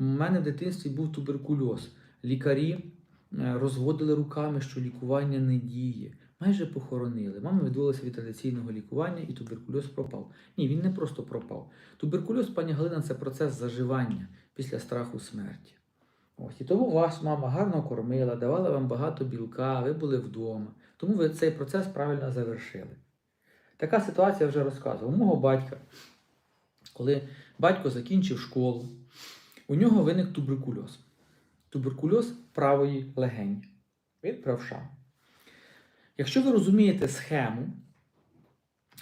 У мене в дитинстві був туберкульоз. Лікарі е, розводили руками, що лікування не діє. Майже похоронили. Мама відмовилася від традиційного лікування, і туберкульоз пропав. Ні, він не просто пропав. Туберкульоз, пані Галина, це процес заживання після страху смерті. Ось і тому вас мама гарно кормила, давала вам багато білка, ви були вдома. Тому ви цей процес правильно завершили. Така ситуація вже розказував. У мого батька, коли батько закінчив школу, у нього виник туберкульоз. Туберкульоз правої легені. Він правша. Якщо ви розумієте схему,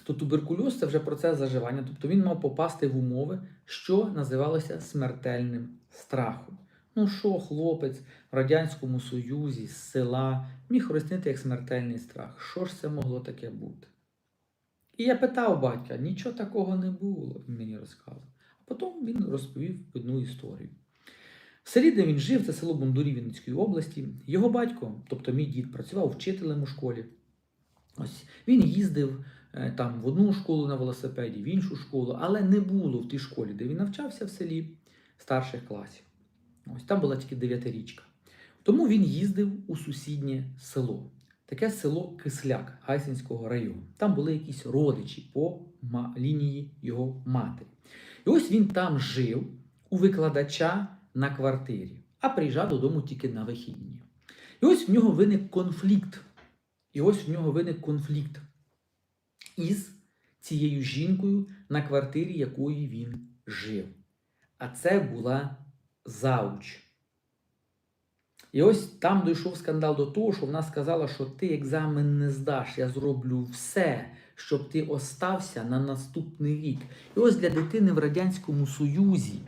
то туберкульоз це вже процес заживання, тобто він мав попасти в умови, що називалося смертельним страхом. Ну що, хлопець в Радянському Союзі з села міг розцінити як смертельний страх? Що ж це могло таке бути? І я питав батька, нічого такого не було, він мені розказував. Потім він розповів одну історію. В селі, де він жив, це село Бондурі Вінницької області, його батько, тобто мій дід, працював вчителем у школі. Ось він їздив е, там в одну школу на велосипеді, в іншу школу, але не було в тій школі, де він навчався в селі старших класів. Ось там була тільки дев'ятирічка. Тому він їздив у сусіднє село. Таке село Кисляк Гайсинського району. Там були якісь родичі по лінії його матері. І ось він там жив у викладача на квартирі, а приїжджав додому тільки на вихідні. І ось в нього виник конфлікт. І ось в нього виник конфлікт із цією жінкою на квартирі, якої він жив. А це була зауч. І ось там дійшов скандал до того, що вона сказала, що ти екзамен не здаш, я зроблю все, щоб ти остався на наступний рік. І ось для дитини в Радянському Союзі,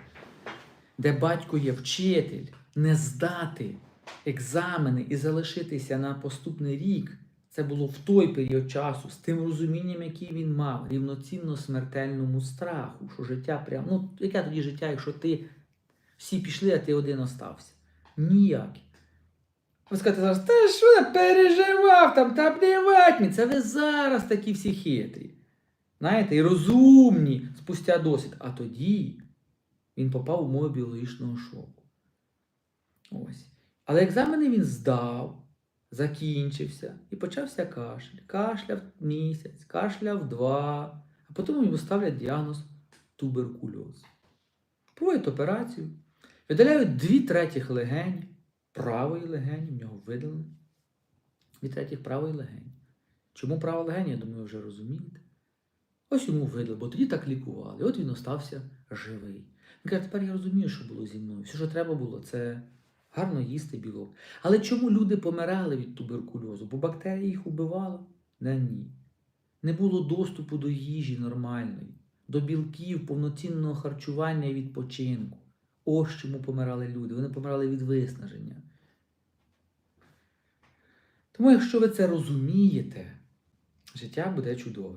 де батько є вчитель, не здати екзамени і залишитися на поступний рік, це було в той період часу, з тим розумінням, який він мав, рівноцінно смертельному страху, що життя прямо. Ну, яке тоді життя, якщо ти всі пішли, а ти один остався? Ніяке. Ви скажете зараз, та що я переживав там, та плівать мені. Це ви зараз такі всі хитрі. Знаєте, і розумні спустя досвід. А тоді він попав у умови біологічного шоку. Ось. Але екзамени він здав, закінчився і почався кашель. Кашляв місяць, кашляв два, а потім йому ставлять діагноз туберкульоз. Проводять операцію, видаляють дві третіх легені, правої легені, в нього видалено. Дві третіх правої легені. Чому права легені, я думаю, вже розумієте. Ось йому видали, бо тоді так лікували. От він остався живий. Він каже, тепер я розумію, що було зі мною. Все, що треба було, це гарно їсти білок. Але чому люди помирали від туберкульозу? Бо бактерія їх убивала? Не ні. Не було доступу до їжі нормальної, до білків, повноцінного харчування і відпочинку. Ось чому помирали люди. Вони помирали від виснаження. Тому, якщо ви це розумієте, життя буде чудове.